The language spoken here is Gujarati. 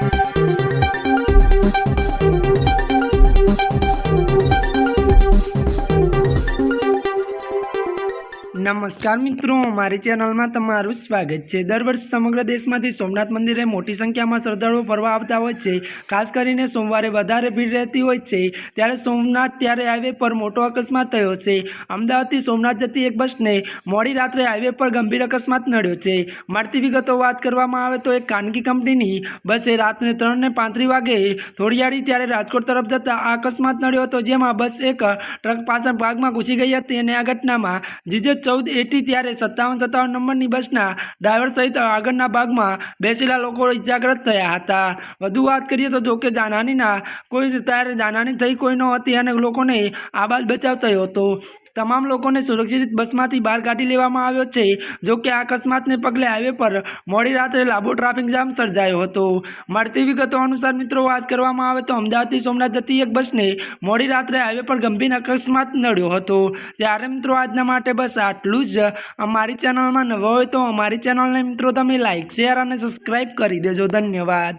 Thank you. નમસ્કાર મિત્રો, મારી ચેનલમાં તમારું સ્વાગત છે. દર વર્ષ સમગ્ર દેશમાંથી સોમનાથ મંદિરે મોટી સંખ્યામાં શ્રદ્ધાળુઓ ફરવા આવતા હોય છે. ખાસ કરીને સોમવારે વધારે ભીડ રહેતી હોય છે. ત્યારે સોમનાથ ત્યારે હાઈવે પર મોટો અકસ્માત થયો છે. અમદાવાદથી સોમનાથ જતી એક બસને મોડી રાત્રે હાઈવે પર ગંભીર અકસ્માત નડ્યો છે. મળતી વિગતો વાત કરવામાં આવે તો એક ખાનગી કંપનીની બસે રાત્રે ત્રણને પાંત્રીસ વાગે થોડીયાળી ત્યારે રાજકોટ તરફ જતા આ અકસ્માત નડ્યો હતો, જેમાં બસ એક ટ્રક પાછળ ભાગમાં ઘૂસી ગઈ હતી અને આ ઘટનામાં જીજે ચૌદ એટી ત્યારે સત્તાવન સત્તાવન નંબરની બસના ડ્રાઈવર સહિત આગળના ભાગમાં બેસેલા લોકો ઇજાગ્રસ્ત થયા હતા. વધુ વાત કરીએ તો જોકે જાનહાનીના કોઈ ત્યારે જાનહાની થઈ કોઈ ન હતી અને લોકોને આબાદ બચાવ થયો હતો. તમામ લોકોને સુરક્ષિત બસમાંથી બહાર કાઢી લેવામાં આવ્યો છે, જો કે આ અકસ્માતને પગલે હાઈવે પર મોડી રાત્રે લાંબો ટ્રાફિક જામ સર્જાયો હતો. મળતી વિગતો અનુસાર મિત્રો, વાત કરવામાં આવે તો અમદાવાદથી સોમનાથ જતી એક બસને મોડી રાત્રે હાઈવે પર ગંભીર અકસ્માત નડ્યો હતો. ત્યારે મિત્રો, આજના માટે બસ આટલું જ. અમારી ચેનલમાં નવો હોય તો અમારી ચેનલને મિત્રો, તમે લાઈક, શેર અને સબસ્ક્રાઈબ કરી દેજો. ધન્યવાદ.